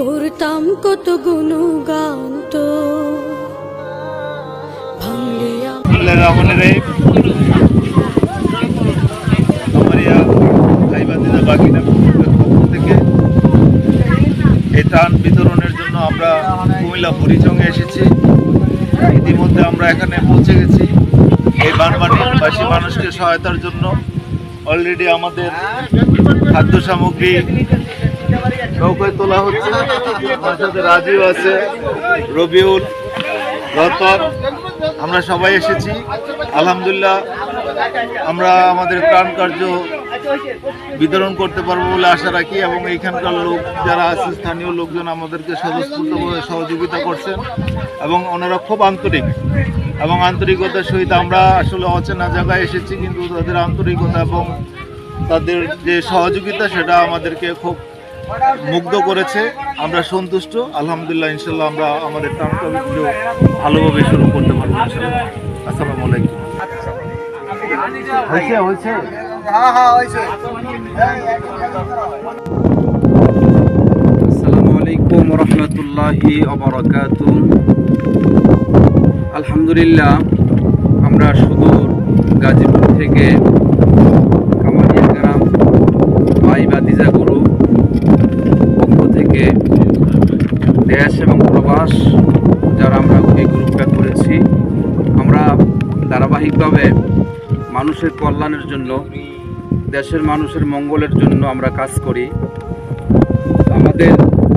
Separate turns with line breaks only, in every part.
করতাম কত গুণগান তো।
বিতরণের জন্য আমরা বুড়িচঙ্গে এসেছি। ইতিমধ্যে আমরা এখানে পৌঁছে গেছি। মানুষকে সহায়তার জন্য। অলরেডি আমাদের খাদ্য সামগ্রী নৌকায় তোলা হচ্ছে। আমার সাথে রাজীব আছে, রবিউল, রতন। আমরা সবাই এসেছি। আলহামদুলিল্লাহ, আমরা আমাদের প্রাণ কার্য বিতরণ করতে পারব বলে আশা রাখি এবং এইখানকার লোক যারা আছে, স্থানীয় লোকজন আমাদেরকে স্বতঃস্ফূর্তভাবে সহযোগিতা করছেন এবং ওনারা খুব আন্তরিক। এবং আন্তরিকতার সহিত আমরা আসলে অচেনা জায়গায় এসেছি, কিন্তু তাদের আন্তরিকতা এবং তাদের যে সহযোগিতা, সেটা আমাদেরকে খুব মুগ্ধ করেছে। আমরা সন্তুষ্ট। আলহামদুলিল্লাহ ইনশাল্লাহ আমরা আমাদের কার্য ভালোভাবে শুরু করতে পারব ইনশাল্লাহ আসসালামু আলাইকুম। হয়েছে? হয়েছে?
আসসালামু আলাইকুম রহমতুল্লাহি অবরাকাত আলহামদুলিল্লাহ আমরা সুদূর গাজীপুর থেকে কামারিয়া গ্রাম ভাই বাদিজা গুরু পক্ষ থেকে দেশ এবং প্রবাস যারা আমরা এই গ্রুপটা করেছি, আমরা ধারাবাহিকভাবে মানুষের কল্যাণের জন্য, দেশের মানুষের মঙ্গলের জন্য আমরা কাজ করি। আমাদের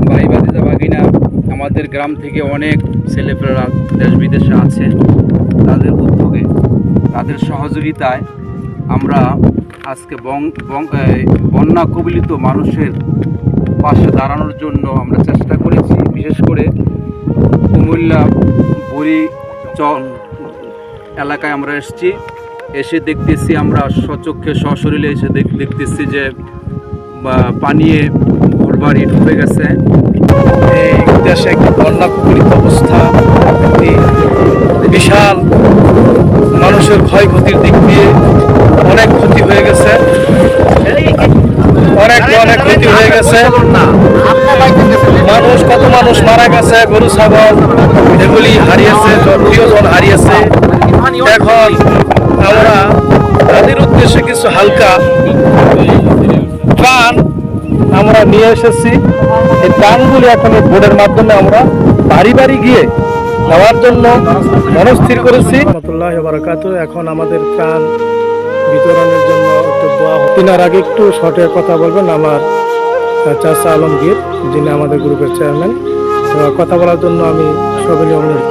ভাই বাদিদা বাগিনা আমাদের গ্রাম থেকে অনেক ছেলেপেলেরা দেশ বিদেশে আছে। তাদের উদ্যোগে, তাদের সহযোগিতায় আমরা আজকে বং- বন্যা কবলিত মানুষের পাশে দাঁড়ানোর জন্য আমরা চেষ্টা করেছি। বিশেষ করে কুমিল্লা, বড়ি এলাকায় আমরা এসেছি। এসে দেখতেছি আমরা সচক্ষে সশরীরে এসে দেখ- দেখতেছি যে পানিয়ে ঘরবাড়ি ডুবে গেছে। এই দেশে একটি বন্যা অবস্থা। বিশাল মানুষের ক্ষয়ক্ষতির দিক দিয়ে অনেক ক্ষতি হয়ে গেছে। অনেক অনেক ক্ষতি হয়ে গেছে। মানুষ, কত মানুষ মারা গেছে, গরু, ছাগল, এগুলি হারিয়েছে প্রিয়জন হারিয়েছে। এখন আমরা তাদের উদ্দেশ্যে কিছু হালকা ত্রাণ আমরা নিয়ে এসেছি। এই ত্রাণগুলি এখন এই বোর্ডের মাধ্যমে আমরা বাড়ি বাড়ি গিয়ে দেওয়ার জন্য মনস্থির করেছি।
রহমতুল্লাহ বারাকাতু। এখন আমাদের ত্রাণ বিতরণের জন্য তিনার আগে একটু শর্টে কথা বলবেন, আমার চাচা আলমগীর, যিনি আমাদের গ্রুপের চেয়ারম্যান। কথা বলার জন্য আমি সবাই অনুরোধ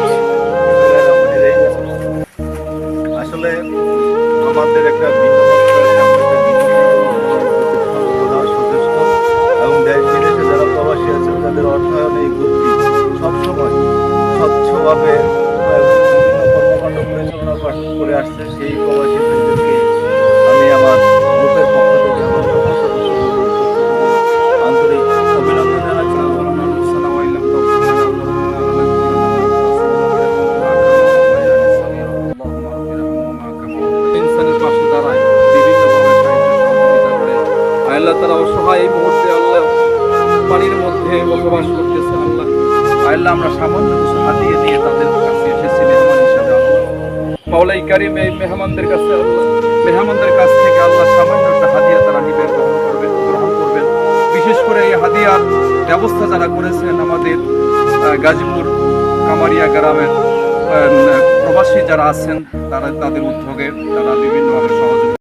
আসলে আমাদের একটা এবং সবসময় স্বচ্ছভাবে
মধ্যে বসবাস করতেছে আল্লাহ। আল্লাহ আমরা সামান্য কিছু হাতিয়ে দিয়ে তাদের কাছে এসেছি মাওলাই কারিম এই মেহমানদের কাছে আল্লাহ মেহমানদের কাছ থেকে আল্লাহ সামান্য একটা হাদিয়া তারা নিবে গ্রহণ করবেন গ্রহণ করবেন। বিশেষ করে এই হাদিয়ার ব্যবস্থা যারা করেছেন আমাদের গাজীপুর কামারিয়া গ্রামের প্রবাসী যারা আছেন, তারা তাদের উদ্যোগে তারা বিভিন্নভাবে সহযোগিতা